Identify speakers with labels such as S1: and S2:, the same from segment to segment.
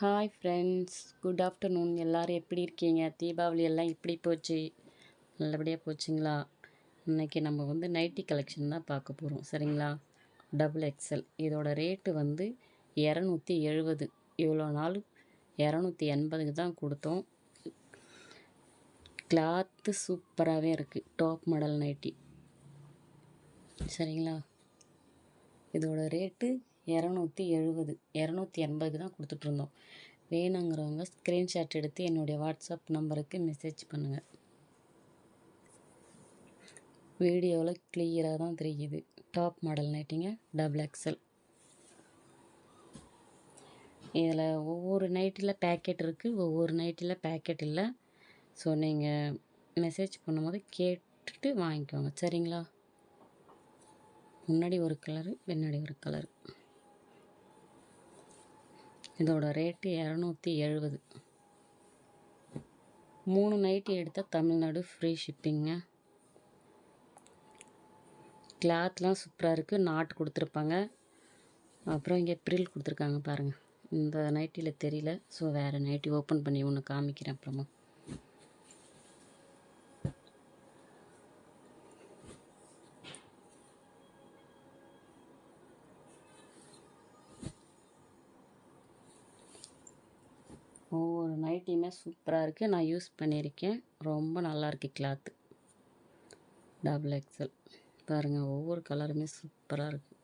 S1: Hi friends good afternoon எல்லோரும் எப்படி இருக்கீங்க? தீபாவளி எல்லாம் எப்படி போச்சு? நல்லபடியாக போச்சுங்களா? இன்றைக்கி நம்ம வந்து நைட்டி கலெக்ஷன் தான் பார்க்க போகிறோம் சரிங்களா? டபுள் எக்ஸல் இதோட ரேட்டு வந்து இரநூத்தி எழுபது இவ்வளோ நாள் இரநூத்தி எண்பதுக்கு தான் கொடுத்தோம். கிளாத்து சூப்பராகவே இருக்குது டாப் மாடல் நைட்டி சரிங்களா? இதோட ரேட்டு இரநூத்தி எழுபது இரநூத்தி எண்பதுக்கு தான் கொடுத்துட்ருந்தோம். வேணுங்கிறவங்க ஸ்க்ரீன்ஷாட் எடுத்து என்னுடைய வாட்ஸ்அப் நம்பருக்கு மெசேஜ் பண்ணுங்கள் வீடியோவில் கிளியராக தான் தெரியுது. டாப் மாடல் நைட்டிங்க டபுள் எக்ஸல் இதில் ஒவ்வொரு நைட்டில் பேக்கெட் இருக்குது ஒவ்வொரு நைட்டில் பேக்கெட் இல்லை. ஸோ நீங்கள் மெசேஜ் பண்ணும்போது கேட்டுட்டு வாங்கிக்கோங்க. சரிங்களா? முன்னாடி ஒரு கலரு பின்னாடி ஒரு கலரு இதோட ரேட்டு இரநூத்தி எழுபது மூணு நைட்டி எடுத்தால் தமிழ்நாடு ஃப்ரீ ஷிப்பிங்க கிளாத்லாம் சூப்பராக இருக்குது நாட்டு கொடுத்துருப்பாங்க. அப்புறம் இங்கே ப்ரில் கொடுத்துருக்காங்க பாருங்கள் இந்த நைட்டியில் தெரியல. ஸோ வேறு நைட்டி ஓப்பன் பண்ணி ஒன்று காமிக்கிறேன் அப்புறமா. ஒவ்வொரு நைட்டியுமே சூப்பராக இருக்குது நான் யூஸ் பண்ணியிருக்கேன். ரொம்ப நல்லாயிருக்கு கிளாத்து டபுள் எக்ஸல் பாருங்கள் ஒவ்வொரு கலருமே சூப்பராக இருக்குது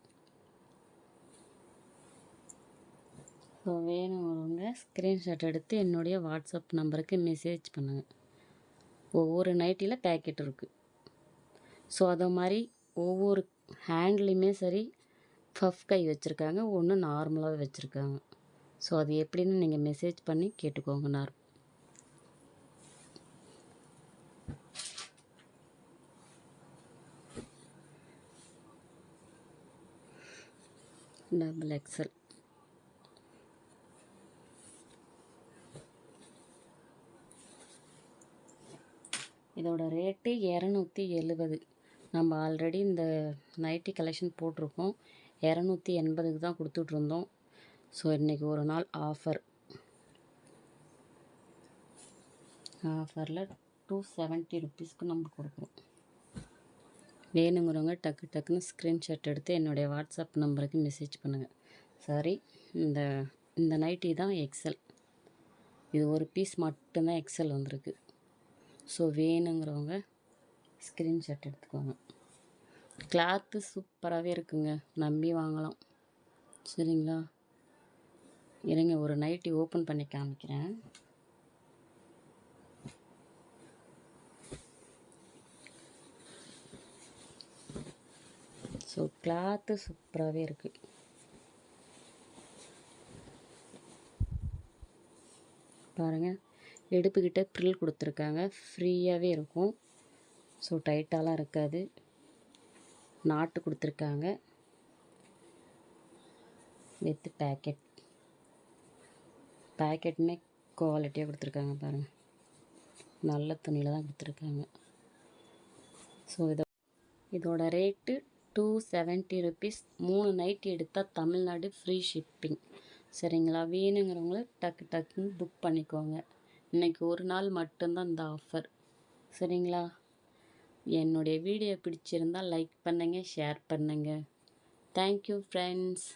S1: ஸோ வேணுங்கிறவங்க ஸ்க்ரீன்ஷாட் எடுத்து என்னுடைய வாட்ஸ்அப் நம்பருக்கு மெசேஜ் பண்ணுங்கள் ஒவ்வொரு நைட்டியில் பேக்கெட் இருக்குது ஸோ அதை மாதிரி ஒவ்வொரு ஹேண்ட்லேயுமே சரி ஃபஃப் கை வச்சுருக்காங்க ஒன்று நார்மலாகவே வச்சுருக்காங்க. ஸோ அது எப்படின்னு நீங்கள் மெசேஜ் பண்ணி கேட்டுக்கோங்க டபுள் எக்ஸல் இதோட ரேட்டு இரநூத்தி எழுபது. நம்ம ஆல்ரெடி இந்த நைட்டி கலெக்ஷன் போட்டிருக்கோம். இரநூத்தி எண்பதுக்கு தான் கொடுத்துட்ருந்தோம் ஸோ இன்றைக்கி ஒரு நாள் ஆஃபர் ஆஃபரில் டூ செவன்ட்டி ருப்பீஸ்க்கு நம்ம கொடுக்குறோம் வேணுங்கிறவங்க டக்கு டக்குன்னு ஸ்க்ரீன்ஷாட் எடுத்து என்னுடைய வாட்ஸ்அப் நம்பருக்கு மெசேஜ் பண்ணுங்கள் சாரி இந்த இந்த நைட்டி தான் எக்ஸல் இது ஒரு பீஸ் மட்டும்தான் எக்ஸல் வந்திருக்கு. ஸோ வேணுங்கிறவங்க ஸ்க்ரீன்ஷாட் எடுத்துக்கோங்க. கிளாத்து சூப்பராகவே இருக்குங்க. நம்பி வாங்கலாம். சரிங்களா? இருங்க ஒரு நைட்டி ஓப்பன் பண்ணி காமிக்கிறேன். ஸோ கிளாத்து சூப்பராகவே இருக்குது பாருங்கள் எடுப்புக்கிட்ட ப்ரில் கொடுத்துருக்காங்க. ஃப்ரீயாகவே இருக்கும். ஸோ டைட்டாலாம் இருக்காது. நாட்டு கொடுத்துருக்காங்க. வித் பேக்கெட் பேக்கெட்டுமே குவாலிட்டியாக கொடுத்துருக்காங்க பாருங்கள் நல்ல துணியில் தான் கொடுத்துருக்காங்க. ஸோ இதோ இதோட ரேட்டு டூ செவன்ட்டி ருபீஸ் மூணு நைட்டி எடுத்தால் தமிழ்நாடு ஃப்ரீ ஷிப்பிங் சரிங்களா? வேணுங்கிறவங்கள டக்கு டக்குன்னு புக் பண்ணிக்கோங்க. இன்றைக்கி ஒரு நாள் மட்டும்தான் இந்த ஆஃபர் சரிங்களா? என்னுடைய வீடியோ பிடிச்சிருந்தால் லைக் பண்ணுங்கள் ஷேர் பண்ணுங்கள் தேங்க்யூ ஃப்ரெண்ட்ஸ்